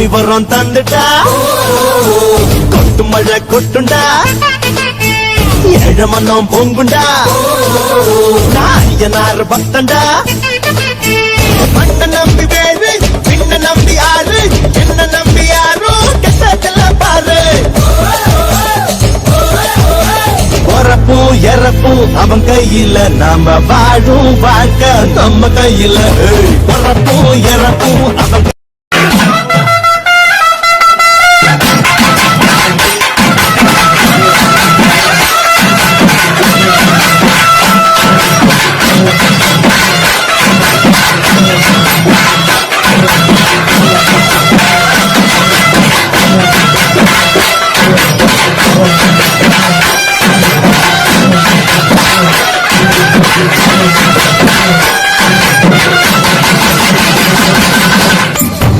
சாமி வரம் தந்துட்டா? கொட்டு மழை கொட்டுண்டா? ஏழ மனம் பொங்குண்டா? நாயனார் பக்தண்டா? மண்ண நம்பி வேறு பின்ன நம்பி ஆறு என்ன நம்பி யாரோ கெட்டதெல்லாம் பாரு. பொறப்பு இறப்பு அவன் கையில நாம வாழும் வாழ்க்கை நம்ம கையில ஏய், இறப்பும் அவன்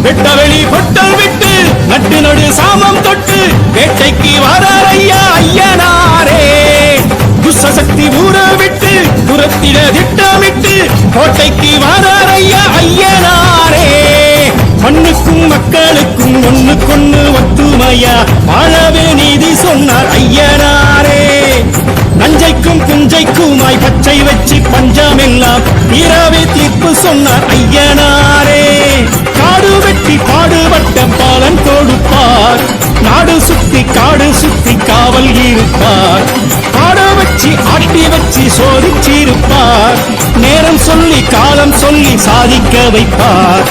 அவன் வெட்டவெளி பொட்டல் விட்டு நட்டு நடு சாமம் தொட்டு வேட்டைக்கு வரார் ஐயா ஐயனாரே. துஷ்சக்தி ஊற விட்டு துரத்திட திட்டமிட்டு கோட்டைக்கு வரார் ஐயா ஐயனாரே. மண்ணுக்கும் மக்களுக்கும் ஒண்ணுக்கொண்ணு ஒத்துமையா வாழவே நீதி சொன்னார் ஐயனாரே. நஞ்சைக்கும் குஞ்சைக்குமாய் பச்சை வச்சு பஞ்சமெல்லாம் இரவே தீர்ப்பு சொன்னார் ஐயனார். திட்டம் பாலன் தொடுப்பார். நாடு சுத்தி காடு சுத்தி காவல் இருப்பார். ஆட வச்சு ஆட்டி வச்சு சோதிச்சிருப்பார். நேரம் சொல்லி காலம் சொல்லி சாதிக்க வைப்பார்.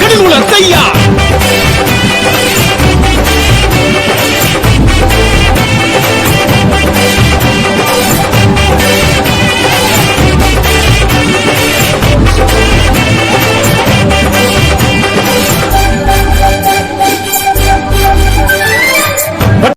கடுகுலத்தையா